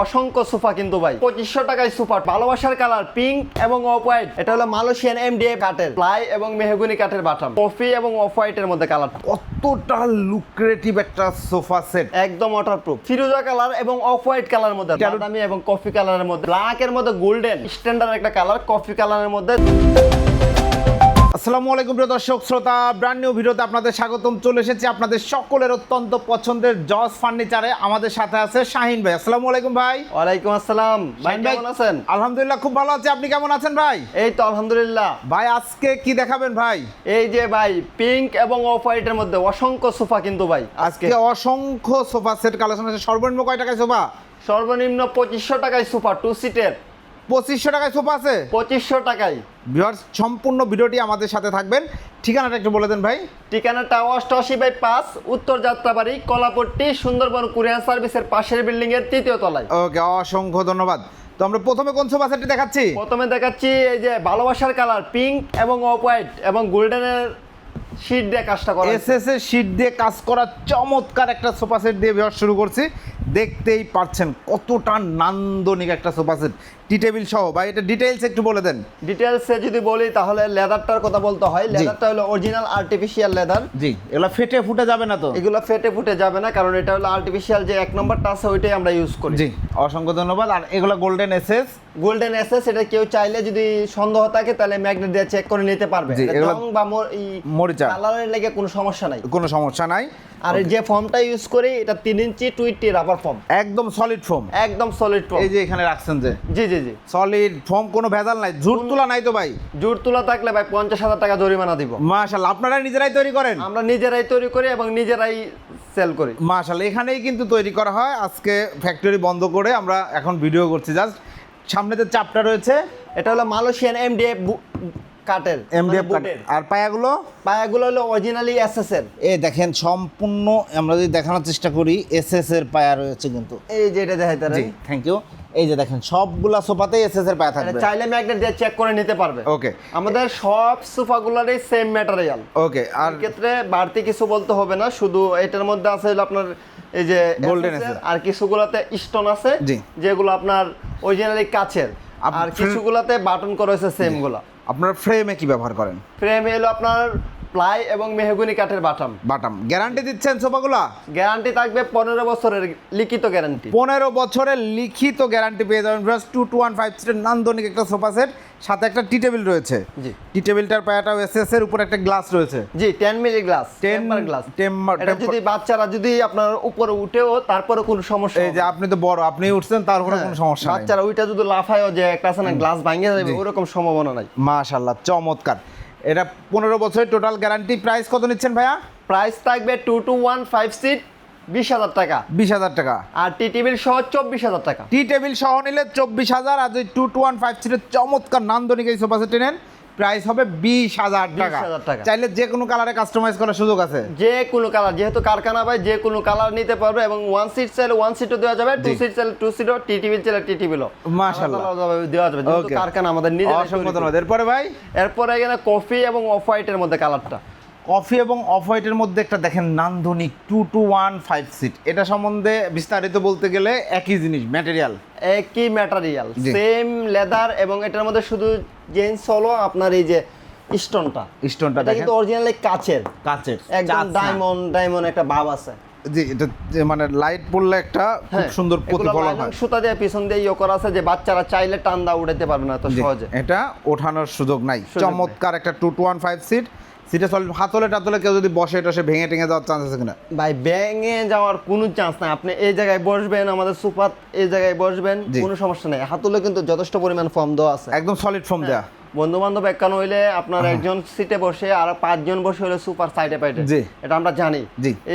অসংখ্য সোফা কিন্তু ভাই। পঁচিশশো টাকায় সুপার। ভালোবাসার কালার পিঙ্ক এবং অফ হোয়াইট এটা হলো মালয়েশিয়ান এমডিএ কাঠের প্লাই এবং মেহগুনি কাঠের বাটাম। কফি এবং অফ হোয়াইটের মধ্যে কালারটা কতটা লুক্রেটিভ একটা সোফা সেট একদম ওয়াটারপ্রুফ ফিরোজা কালার এবং অফ হোয়াইট কালার মধ্যে? বাদামি এবং কফি কালারের মধ্যে। ব্ল্যাক এর মধ্যে গোল্ডেন স্ট্যান্ডার্ড একটা কালার কফি কালারের মধ্যে। আসসালামু আলাইকুম প্রিয় দর্শক শ্রোতা ব্র্যান্ড নিউ ভিডিওতে আপনাদের স্বাগতম। চলে এসেছি আপনাদের সকলের অত্যন্ত পছন্দের জজ ফার্নিচারে আমাদের সাথে আছে শাহিন ভাই। আসসালামু আলাইকুম ভাই। ওয়ালাইকুম আসসালাম। ভাই কেমন আছেন? আলহামদুলিল্লাহ খুব ভালো আছি। আপনি কেমন আছেন ভাই? এই তো আলহামদুলিল্লাহ। ভাই আজকে কি দেখাবেন ভাই? এই যে ভাই পিঙ্ক এবং অফ হোয়াইটের মধ্যে অসংখ্য সোফা কিন্তু ভাই আজকে। আজকে অসংখ্য সোফা সেট কালেকশন আছে। সর্বনিম্ন কয় টাকায় সোফা? সর্বনিম্ন পঁচিশশো টাকায় সোফা টু সিটের পঁচিশশো টাকায় সোফা আছে? পঁচিশশো টাকায়। ভিউয়ার্স সম্পূর্ণ ভিডিওটি আমাদের সাথে থাকবেন। ঠিকানাটা একটু বলে দেন ভাই। ঠিকানাটা অষ্টআশি বাই পাঁচ উত্তর যাত্রাবাড়ি কলাপট্টি সুন্দরবন কুরিয়ার সার্ভিসের পাশের বিল্ডিং এর তৃতীয় তলায়। ওকে অসংখ্য ধন্যবাদ। তো আমরা প্রথমে কোন সোফা সেটটি দেখাচ্ছি? প্রথমে দেখাচ্ছি এই যে ভালোবাসার কালার পিঙ্ক এবং অফ হোয়াইট এবং গোল্ডেনের শীট দিয়ে কাজটা করা এস এস এর শীট দিয়ে কাজ করা চমৎকার একটা সোফা সেট দিয়ে ভিউয়ার শুরু করছি। দেখতেই পাচ্ছেন কতটা নান্দনিক একটা সোফা সেট। টি টেবিল সহ বা এটা ডিটেইলস একটু বলে দেন। ডিটেলসে যদি বলি তাহলে লেদারটার কথা বলতে হয়। লেদারটা হলো অরিজিনাল আর্টিফিশিয়াল লেদার জি এগুলো ফেটে ফুটে যাবে না তো? এগুলো ফেটে ফুটে যাবে না কারণ এটা হলো আর্টিফিশিয়াল যে এক নম্বরটা আছে ওইটাই আমরা ইউজ করি। জি অসংখ্য ধন্যবাদ। আর এগুলো golden S S golden SS এটা কেউ চাইলে যদি সন্দেহ থাকে তাহলে ম্যাগনেট দিয়ে চেক করে নিতে পারবে। রং বা মরিচা। কালারের লেগে কোনো সমস্যা নাই। কোনো সমস্যা নাই। আর যে ফর্মটা ইউজ করি এটা তিন ইঞ্চি টুইটি রাবার ফর্ম একদম সলিড ফর্ম একদম সলিড ফর্ম এই যে এখানে রাখছেন যে। জি জি জি। সলিড ফর্ম কোনো ভেজাল নাই ঝুট তোলা নাই তো ভাই। জোর তোলা থাকলে ভাই পঞ্চাশ হাজার টাকা জরিমানা দিব। মাশাল্লাহ আপনারা নিজেরাই তৈরি করেন? আমরা নিজেরাই তৈরি করি এবং নিজেরাই সেল করি। মাশাল্লাহ এখানেই কিন্তু তৈরি করা হয়। আজকে ফ্যাক্টরি বন্ধ করে আমরা এখন ভিডিও করছি। জাস্ট সামনে যে চাপটা রয়েছে এটা হলো মালয়েশিয়ান এমডিএফ কাটের এমডিএফ মানে বুটের। আর পায়াগুলো? পায়াগুলো হলো অরিজিনালি এসএস এর এ দেখেন সম্পূর্ণ আমরা যদি দেখানোর চেষ্টা করি এস এস এর পায়া রয়েছে কিন্তু। এই যে এটা দেখাইতে জি থ্যাংক ইউ এই যে দেখেন সবগুলা সোফাতে এস এস এর পায়া থাকবে। চাইলে ম্যাগনেট দিয়ে চেক করে নিতে পারবে। ওকে আমাদের সব সোফাগুলোরই সেম ম্যাটেরিয়াল ওকে আর ক্ষেত্রে বাড়তি কিছু বলতে হবে না শুধু এটার মধ্যে আছে হলো আপনার এই যে গোল্ডেন আর কিছুগুলোতে স্টোন আছে যেগুলো আপনার অরিজিনালি কাচের। আপ- আর কিছুগুলোতে বাটন করা হয়েছে সেমগুলা। আপনার ফ্রেমে কি ব্যবহার করেন? ফ্রেমে এলো আপনার প্লাই এবং মেহগুনি কাঠের বাটাম। বাটাম। গ্যারান্টি দিচ্ছেন সোফাগুলা? গ্যারান্টি থাকবে পনেরো বছরের লিখিত গ্যারান্টি। পনেরো বছরের লিখিত গ্যারান্টি পেয়ে যাবেন plus two two one five সিটের নান্দনিক একটা সোফা সেট সাথে একটা টি টেবিল রয়েছে। জি। টি টেবিলটার পায়াটাও এস এস এর উপর একটা গ্লাস রয়েছে। জি ten milli glass 10 temper glass এটা যদি বাচ্চারা যদি আপনার উপরে উঠেও তারপরে কোনো সমস্যা এই যে আপনি তো বড় আপনি উঠছেন তার উপরে হ্যাঁ, কোনো সমস্যা নেই। বাচ্চারা ওইটা যদি লাফায়ও যে একটা আছে না গ্লাস ভাঙিয়ে যাবে। ওরকম সম্ভাবনা নাই। মাশাল্লাহ চমৎকার। এটা পনেরো বছরের টোটাল গ্যারান্টি প্রাইস কত নিচ্ছেন ভাইয়া? প্রাইস থাকবে two two one five seat বিশ হাজার টাকা। বিশ হাজার টাকা। আর টি টেবিল সহ চব্বিশ হাজার টাকা। টি টেবিল সহ নিলে চব্বিশ হাজার আর যদি টু টু ওয়ান ফাইভ সিটের চমৎকার নান্দনিক এই সোফা সেট নেন প্রাইস হবে বিশ হাজার টাকা। টাকা। চাইলে যে কোনো কালারে কাস্টমাইজ করার সুযোগ আছে। যে কোনো কালার যেহেতু কারখানা ভাই যে কোনো কালার নিতে পারবে এবং ওয়ান সিট চাইলে ওয়ান সিটও দেওয়া যাবে টু। সিট চাইলে টু সিটও টি টিভি চাইলে টি টেবিলও মাশাআল্লাহ। দেওয়া যাবে কারখানা আমাদের নিজের এরপরে ভাই? এরপরে এখানে কফি এবং অফ হোয়াইটের মধ্যে কালারটা কফি এবং অফ হোয়াইটের মধ্যে একটা দেখেন নান্দনিক two two one five seat এটা সম্বন্ধে বিস্তারিত বলতে গেলে একই জিনিস ম্যাটেরিয়াল একই ম্যাটেরিয়াল সেম লেদার এবং এটার মধ্যে শুধু জেন্স হলো আপনার এই যে স্টোনটা স্টোনটা এটা দেখেন। কিন্তু অরিজিনালি কাচের। কাচের একদম ডায়মন্ড ডায়মন্ড একটা ভাব আছে। জি এটা মানে লাইট পড়লে একটা খুব হ্যাঁ, সুন্দর এগুলো প্রতিফলন হয়। সুতা দিয়ে পিছন দিয়ে ইয়ে করা আছে যে বাচ্চারা চাইলে টান্দা উঠাতে পারবে না তো সহজে। এটা ওঠানোর সুযোগ নাই। চমৎকার একটা two two one five seat সিটে সলিড হাতলে টাতলে কেউ যদি বসে টসে ভেঙে টেঙে যাওয়ার চান্স আছে কিনা? ভাই ব্যাঙে যাওয়ার কোনো চান্স নাই। আপনি এই জায়গায় বসবেন আমাদের সুপার এই জায়গায় বসবেন কোনো সমস্যা নেই। হাতুলে কিন্তু যথেষ্ট পরিমাণ ফর্ম দেওয়া আছে। একদম সলিড ফর্ম দেয়া। বন্ধু বান্ধব একান্ন হইলে আপনার একজন সিটে বসে আর পাঁচজন বসে হলে সুপার সাইডে পাইডে এটা আমরা জানি।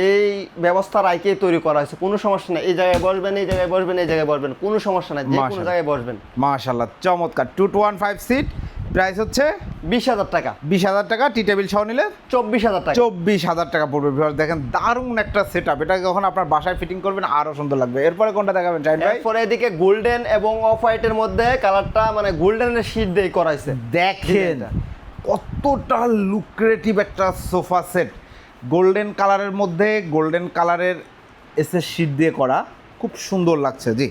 এই ব্যবস্থা রাইকে তৈরি করা হয়েছে। কোনো সমস্যা নেই। এই জায়গায় বসবেন এই জায়গায় বসবেন এই জায়গায় বসবেন। কোনো সমস্যা নাই। যে কোনো মাশাআল্লাহ। জায়গায় বসবেন। মাশাল্লাহ চমৎকার। Two two one five seat price হচ্ছে বিশ হাজার টাকা। বিশ হাজার টাকা টি টেবিল সহ নিলে চব্বিশ হাজার টাকা। চব্বিশ হাজার টাকা পড়বে ভিউয়ার্স দেখেন দারুণ একটা সেট আপ এটা যখন আপনার বাসায় ফিটিং করবেন আরও সুন্দর লাগবে। এরপরে কোনটা দেখাবেন চাইন ভাই? এরপরে এদিকে গোল্ডেন এবং অফ হোয়াইটের মধ্যে কালারটা মানে গোল্ডেনের শীট দিয়ে করাইছে। দেখেন। কতটা লুক্রেটিভ একটা সোফা সেট গোল্ডেন কালারের মধ্যে গোল্ডেন কালারের এসে শীট দিয়ে করা। খুব সুন্দর লাগছে জি।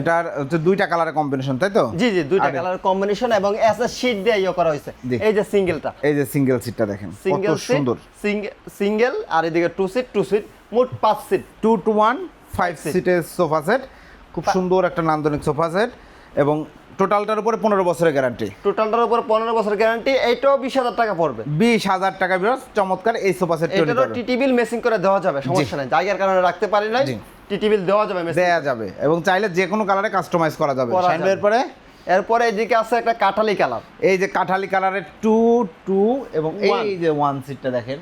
এটার হচ্ছে দুইটা কালারের কম্বিনেশন তাই তো? জি জি দুইটা আরে। কালার কম্বিনেশন এবং এস এস শীট দিয়ে ইয়ে করা হয়েছে। এই যে সিঙ্গেলটা এই যে সিঙ্গেল সিটটা দেখেন সিঙ্গেল সুন্দর। সিঙ্গেল আর এদিকে টু সিট টু সিট মোট পাঁচ seat two two one five সিটের সোফা সেট খুব সুন্দর একটা নান্দনিক সোফা সেট এবং টোটালটার উপরে পনেরো বছরের গ্যারান্টি টোটালটার উপর পনেরো বছর গ্যারান্টি এইটাও বিশ হাজার টাকা পড়বে। বিশ হাজার টাকা বিরস চমৎকার এই সোফা সেট তৈরি এটারও করবে। টিটি বিল মেসিং করে দেওয়া যাবে সমস্যা নেই। জায়গার কারণে রাখতে পারি নাই। টিটি বিল দেওয়া যাবে দেয়া যাবে। এবং চাইলে যে কোনো কালারে কাস্টমাইজ করা যাবে। শাইন পরে? এরপরে এদিকে আছে একটা কাঠালি কালার এই যে কাঠালি কালারের টু টু এবং এই যে ওয়ান সিটটা দেখেন।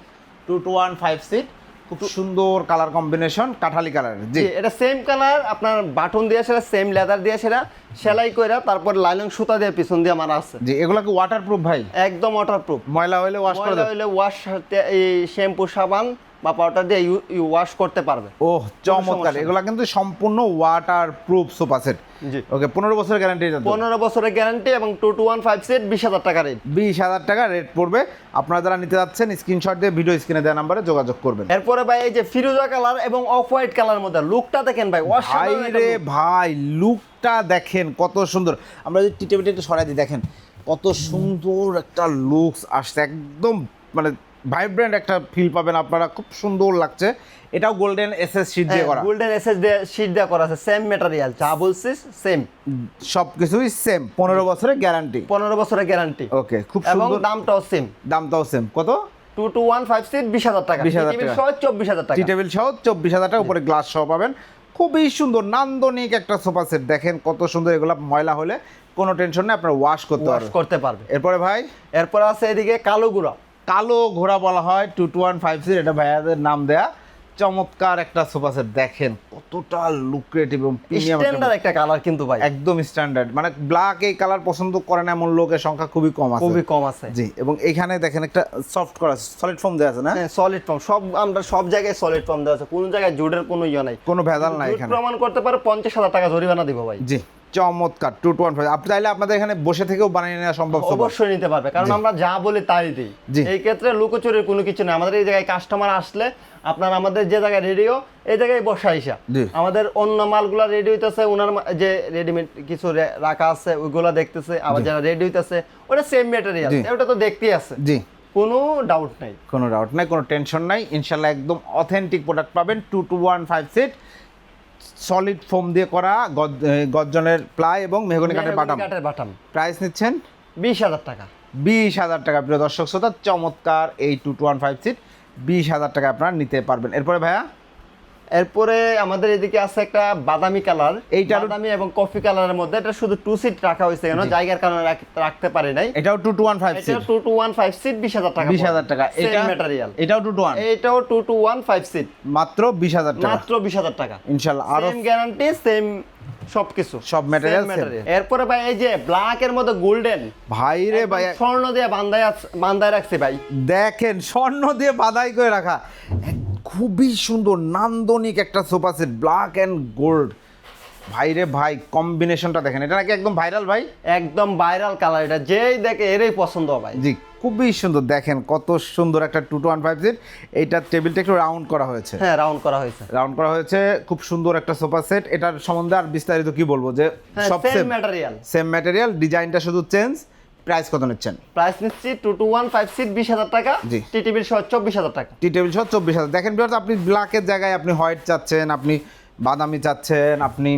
Two two one five seat খুব সুন্দর কালার কম্বিনেশন কাঠালি কালারের জি। এটা সেম কালার আপনার বাটন দিয়ে সেটা সেম লেদার দিয়ে সেটা সেলাই কইরা তারপর লাইলং সুতা দিয়ে পিছন দিয়ে মারা আছে। জি এগুলো কি ওয়াটার প্রুফ ভাই? একদম ওয়াটারপ্রুফ ময়লা হইলে ওয়াশ করে ময়লা হইলে ওয়াশ এই শ্যাম্পু সাবান বা পাউডার দিয়ে ইউ ওয়াশ করতে পারবে। ওহ চমৎকার। এগুলো কিন্তু সম্পূর্ণ ওয়াটার প্রুফ সোফা সেট জি। ওকে পনেরো বছরের গ্যারান্টি পনেরো বছরের গ্যারান্টি এবং two two one five set বিশ হাজার টাকা রেট বিশ হাজার টাকা রেট পড়বে। আপনারা যারা নিতে যাচ্ছেন স্ক্রিনশট দিয়ে ভিডিও স্ক্রিনে দেওয়া নাম্বারে যোগাযোগ করবেন। এরপরে ভাই এই যে ফিরোজা কালার এবং অফ হোয়াইট কালার মধ্যে লুকটা দেখেন ভাই ভাই রে ভাই লুকটা দেখেন কত সুন্দর। আমরা যদি টিটেবিটি একটু সরাই দিই দেখেন কত সুন্দর একটা লুকস আসছে। একদম মানে ভাইব্রেন্ট একটা ফিল পাবেন আপনারা খুব সুন্দর লাগছে। এটাও গোল্ডেন এস এস শিট দিয়ে করা। গোল্ডেন এসএস দিয়ে শীট দেওয়া করা আছে সেম ম্যাটেরিয়াল যা বলছিস সেম সব কিছুই সেম পনেরো বছরের গ্যারান্টি পনেরো বছরের গ্যারান্টি ওকে খুব এবং সুন্দর। দামটাও সেম দামটাও সেম কত? Two two one five seat বিশ হাজার টাকা। 20,000 টিভি টাকা। সহ চব্বিশ হাজার টাকা। টি টেবিল সহ চব্বিশ হাজার টাকা উপরে গ্লাস সহ পাবেন। খুবই সুন্দর নান্দনিক একটা সোফা সেট দেখেন কত সুন্দর এগুলো ময়লা হলে কোনো টেনশন নেই আপনার ওয়াশ করতে করতে পারবে এরপরে ভাই? এরপর আছে এদিকে কালো গুঁড়া। কালো ঘোড়া বলা হয় two two one five seat এটা ভাইয়াদের নাম দেয়া। চমৎকার একটা সোফা সেট দেখেন কতটা লুক্রেটিভ এবং প্রিমিয়াম স্ট্যান্ডার্ড একটা কালার কিন্তু ভাই। একদম স্ট্যান্ডার্ড মানে ব্ল্যাক এই কালার পছন্দ করে না এমন লোকের সংখ্যা খুবই কম আছে। খুবই কম আছে। জি এবং এখানে দেখেন একটা সফট করা সলিড ফর্ম দেওয়া আছে না? সলিড ফর্ম সব আমরা সব জায়গায় সলিড ফর্ম দেওয়া আছে কোনো জায়গায় জুডের কোনো ইয়ে নাই। কোনো ভেজাল নাই এখানে। প্রমাণ করতে পারে পঞ্চাশ হাজার টাকা জরিমানা দিব ভাই। জি। চমৎকার টু টু ওয়ান ফাইভ আপনি চাইলে আপনাদের এখানে বসে থেকেও বানিয়ে নেওয়া সম্ভব অবশ্যই নিতে পারবে কারণ আমরা যা বলি তাই দিই। এই ক্ষেত্রে লুকোচুরির কোনো কিছু নেই। আমাদের এই জায়গায় কাস্টমার আসলে আপনার আমাদের যে জায়গায় রেডিও এই জায়গায় বসা আইসা। আমাদের অন্য মালগুলা রেডি হইতেছে ওনার যে রেডিমেড কিছু রাখা আছে ওইগুলা দেখতেছে আবার যারা রেডি হইতেছে ওটা সেম ম্যাটেরিয়াল জি। ওটা তো দেখতেই আছে। জি। কোনো ডাউট নাই। কোনো ডাউট নাই কোনো টেনশন নাই। ইনশাল্লাহ একদম অথেন্টিক প্রোডাক্ট পাবেন two two one five seat solid foam দিয়ে করা গজ্জনের প্লাই এবং মেহগনি কাঠের বাটাম। কাঠের বাটাম। প্রাইস নিচ্ছেন? বিশ হাজার টাকা। বিশ হাজার টাকা প্রিয় দর্শক শ্রোতা চমৎকার এই two two one five seat বিশ হাজার টাকা আপনারা নিতে পারবেন। এরপরে ভাইয়া? এরপরে আমাদের এদিকে আছে একটা বাদামি কালার। এইটারও- বাদামি এবং কফি কালারের মধ্যে। এটা শুধু টু সিট রাখা হয়েছে কেন? জায়গার কারণে রাখতে পারি নাই। এটাও two two one five seat two two one five seat বিশ হাজার টাকা বিশ হাজার টাকা। এটা ম্যাটেরিয়াল এটাও টু টু ওয়ান এইটাও two two one five seat মাত্র বিশ হাজার টাকা। মাত্র বিশ হাজার টাকা। ইনশাল্লাহ আর গ্যারান্টি সেম সবকিছু। সব same। এরপরে ভাই এই যে ব্ল্যাক এর মধ্যে গোল্ডেন ভাই রে ভাই। স্বর্ণ দিয়ে বান্ধায় বান্ধায় রাখছে ভাই। দেখেন স্বর্ণ দিয়ে বাধাই করে রাখা। খুবই সুন্দর নান্দনিক একটা sofa set black and gold ভাই রে ভাই কম্বিনেশনটা দেখেন এটা নাকি একদম ভাইরাল ভাই? একদম ভাইরাল কালার এটা যেই দেখে এরই পছন্দ হবে ভাই। জি খুবই সুন্দর দেখেন কত সুন্দর একটা two two one five seat এইটা টেবিলটা একটু রাউন্ড করা হয়েছে। হ্যাঁ রাউন্ড করা হয়েছে। রাউন্ড করা হয়েছে খুব সুন্দর একটা সোফা সেট এটার সম্বন্ধে আর বিস্তারিত কি বলব যে হ্যাঁ সব সেম ম্যাটেরিয়াল সেম ম্যাটেরিয়াল ডিজাইনটা শুধু চেঞ্জ প্রাইস কত নিচ্ছেন? প্রাইস নিচ্ছি two two one five seat বিশ হাজার টাকা জি। টিটিভির সহ চব্বিশ হাজার টাকা। টি টেবিল সহ চব্বিশ হাজার। দেখেন বিয়ার্স আপনি ব্ল্যাকের জায়গায় আপনি হোয়াইট চাচ্ছেন আপনি বাদামি চাচ্ছেন আপনি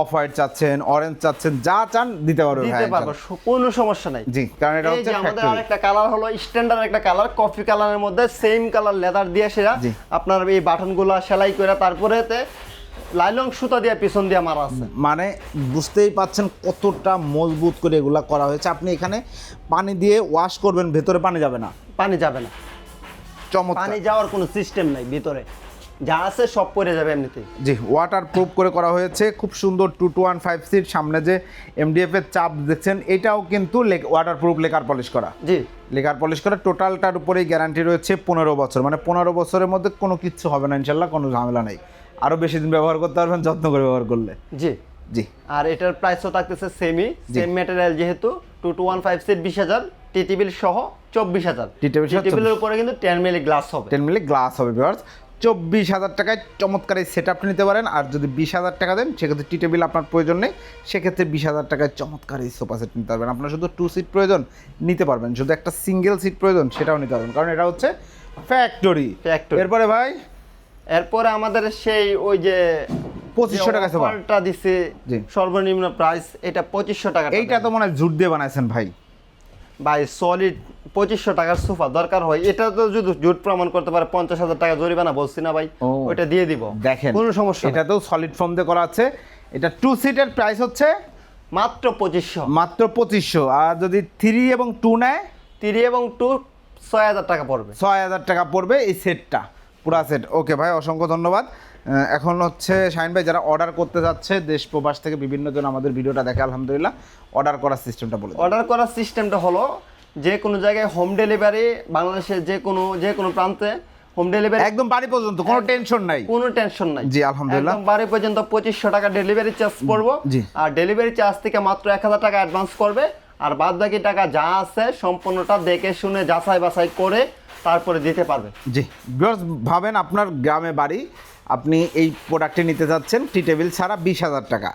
অফ হোয়াইট চাচ্ছেন অরেঞ্জ চাচ্ছেন যা চান দিতে পারবে দিতে পারব কোনো সমস্যা নাই। জি কারণ এটা হচ্ছে আমাদের আরেকটা কালার হলো স্ট্যান্ডার্ড একটা কালার কফি কালারের মধ্যে সেম কালার লেদার দিয়ে সেরা। আপনার এই বাটনগুলো সেলাই করে তারপরে এতে লাইলং সুতা দিয়ে পিছন দিয়ে মারা আছে। মানে বুঝতেই পাচ্ছেন কতটা মজবুত করে এগুলা করা হয়েছে। আপনি এখানে পানি দিয়ে ওয়াশ করবেন ভেতরে পানি যাবে না। পানি যাবে না। চমৎকার। পানি যাওয়ার কোনো সিস্টেম নাই ভিতরে। যা আছে সব পড়ে যাবে এমনিতেই। জি ওয়াটার প্রুফ করে করা হয়েছে। খুব সুন্দর two two one five seat সামনে যে এমডিএফ এর চাপ দেখছেন এটাও কিন্তু ওয়াটার প্রুফ লেকার পলিশ করা। জি। লেকার পলিশ করা। টোটালটার উপরেই গ্যারান্টি রয়েছে পনেরো বছর। মানে পনেরো বছরের মধ্যে কোনো কিচ্ছু হবে না ইনশাল্লাহ কোনো ঝামেলা নেই। আরও বেশি দিন ব্যবহার করতে পারবেন যত্ন করে ব্যবহার করলে। জি। জি। আর এটার প্রাইসও থাকতেছে সেমি। সেম ম্যাটেরিয়াল যেহেতু two two one five seat বিশ হাজার টিটিবিল সহ চব্বিশ হাজার। সহ টিটিবিলের উপরে কিন্তু টেন মিলি গ্লাস হবে। টেন মিলি গ্লাস হবে ভিউয়ার্স চব্বিশ হাজার টাকায় চমৎকার এই সেট আপনি নিতে পারেন। আর যদি বিশ হাজার টাকা দেন সেক্ষেত্রে টি টেবিল আপনার প্রয়োজন নেই। সেক্ষেত্রে বিশ হাজার টাকায় চমৎকার এই সোফা সেট নিতে পারবেন। আপনার শুধু টু সিট প্রয়োজন নিতে পারবেন। শুধু একটা সিঙ্গেল সিট প্রয়োজন সেটাও নিতে পারবেন। কারণ এটা হচ্ছে ফ্যাক্টরি ফ্যাক্টরি এরপরে ভাই এরপরে আমাদের সেই ওই যে পঁচিশশো টাকা। অফারটা দিছে সর্বনিম্ন প্রাইস এটা পঁচিশশো টাকা এইটা তো মনে হয় জুট দিয়ে বানাইছেন ভাই। ভাই সলিড পঁচিশশো টাকার সোফা দরকার হয়। এটা তো যদি জুট প্রমাণ করতে পারে পঞ্চাশ হাজার টাকা জরিমানা বলছি না ভাই। ওইটা দিয়ে দিব। দেখেন কোনো সমস্যা এটা তো সলিড ফর্ম দিয়ে করা আছে। এটা টু সিটের প্রাইস হচ্ছে মাত্র পঁচিশশো। মাত্র পঁচিশশো। আর যদি থ্রি এবং টু নেয় তিরি এবং টু ছয় হাজার টাকা পড়বে। ছয় হাজার টাকা পড়বে এই সেটটা পুরা সেট ওকে ভাই অসংখ্য ধন্যবাদ। এখন হচ্ছে শাহিন ভাই যারা অর্ডার করতে যাচ্ছে দেশ প্রবাস থেকে বিভিন্ন জন আমাদের ভিডিওটা দেখে আলহামদুলিল্লাহ অর্ডার করার সিস্টেমটা বলে অর্ডার করার সিস্টেমটা হলো যে কোনো জায়গায় হোম ডেলিভারি বাংলাদেশের যে কোনো যে কোনো প্রান্তে হোম ডেলিভারি একদম বাড়ি পর্যন্ত কোনো টেনশন নাই। কোনো টেনশন নাই। জি, আলহামদুলিল্লাহ। একদম বাড়ি পর্যন্ত পঁচিশশো টাকা ডেলিভারি চার্জ পড়ব। আর ডেলিভারি চার্জ থেকে মাত্র এক হাজার টাকা অ্যাডভান্স করবে। আর বাদ বাকি টাকা যা আছে সম্পূর্ণটা দেখে শুনে যাচাই বাছাই করে তারপরে দিতে পারবে। জি ভাবেন আপনার গ্রামে বাড়ি, আপনি এই প্রোডাক্টটি নিতে যাচ্ছেন টি টেবিল ছাড়া বিশ হাজার টাকা।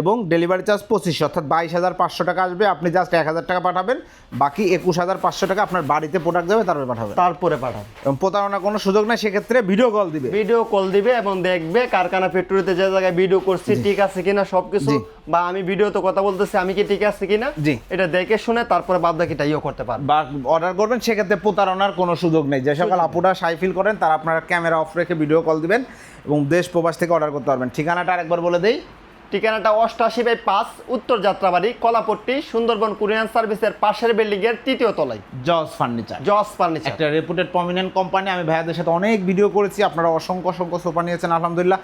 এবং ডেলিভারি চার্জ পঁচিশশো অর্থাৎ বাইশ হাজার পাঁচশো টাকা আসবে। আপনি জাস্ট এক হাজার টাকা পাঠাবেন বাকি একুশ হাজার পাঁচশো টাকা আপনার বাড়িতে প্রোডাক্ট যাবে তারপরে পাঠাবেন। তারপরে পাঠাবে এবং প্রতারণার কোনো সুযোগ নেই সেক্ষেত্রে ভিডিও কল দিবে। ভিডিও কল দিবে এবং দেখবে কারখানা ফ্যাক্টরিতে যে জায়গায় ভিডিও করছি ঠিক আছে কিনা সবকিছু। বা আমি ভিডিওতে কথা বলতেছি আমি কি ঠিক আছে কিনা জি। এটা দেখে শুনে তারপরে বাদ বাকিটা ইয়ে করতে পারবে। বা অর্ডার করবেন সেক্ষেত্রে প্রতারণার কোনো সুযোগ নেই। যে সকল আপুরা সাই ফিল করেন তারা আপনারা ক্যামেরা অফ রেখে ভিডিও কল দিবেন এবং দেশ প্রবাস থেকে অর্ডার করতে পারবেন। ঠিকানাটা আরেকবার বলে দেই। ঠিকানাটা অষ্টআশি বাই পাঁচ উত্তর যাত্রাবাড়ি কলাপট্টি সুন্দরবন কুরিয়ান সার্ভিসের পাশের বিল্ডিং এর তৃতীয় তলায়। জজ ফার্নিচার। জস ফার্নিচার। একটা রেপুটেড প্রমিনেন্ট কোম্পানি আমি ভাইয়াদের সাথে অনেক ভিডিও করেছি আপনারা অসংখ্য অসংখ্য সোফা নিয়েছেন আলহামদুলিল্লাহ।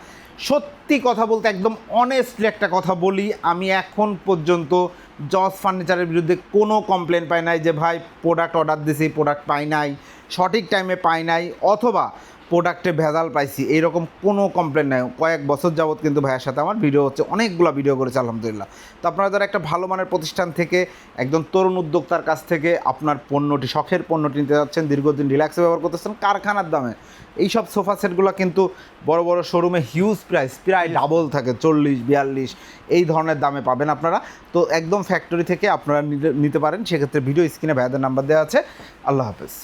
সত্যি কথা বলতে একদম অনেস্টলি একটা কথা বলি আমি এখন পর্যন্ত জজ ফার্নিচারের বিরুদ্ধে কোনো কমপ্লেন পাই নাই যে ভাই প্রোডাক্ট অর্ডার দিছি প্রোডাক্ট পাই নাই সঠিক টাইমে পাই নাই অথবা প্রোডাক্টে ভেজাল পাইছি, এইরকম কোনো কমপ্লেন নাই। কয়েক বছর যাবত কিন্তু ভাইয়ের সাথে আমার ভিডিও হচ্ছে, অনেকগুলো ভিডিও করেছে, আলহামদুলিল্লাহ। তো আপনারা যারা একটা ভালো মানের প্রতিষ্ঠান থেকে, একজন তরুণ উদ্যোক্তার কাছ থেকে আপনার পণ্যটি, শখের পণ্যটি নিতে যাচ্ছেন, দীর্ঘদিন রিল্যাক্সে ব্যবহার করতেছেন, কারখানার দামে এই সব সোফা সেটগুলো কিন্তু বড় বড় শোরুমে হিউজ প্রাইস প্রায় ডাবল থাকে, চল্লিশ, বিয়াল্লিশ, এই ধরনের দামে পাবেন আপনারা। তো একদম ফ্যাক্টরি থেকে আপনারা নিতে পারেন, সেক্ষেত্রে ভিডিও স্ক্রিনে ভাইয়াদের নাম্বার দেওয়া আছে। আল্লাহ হাফেজ।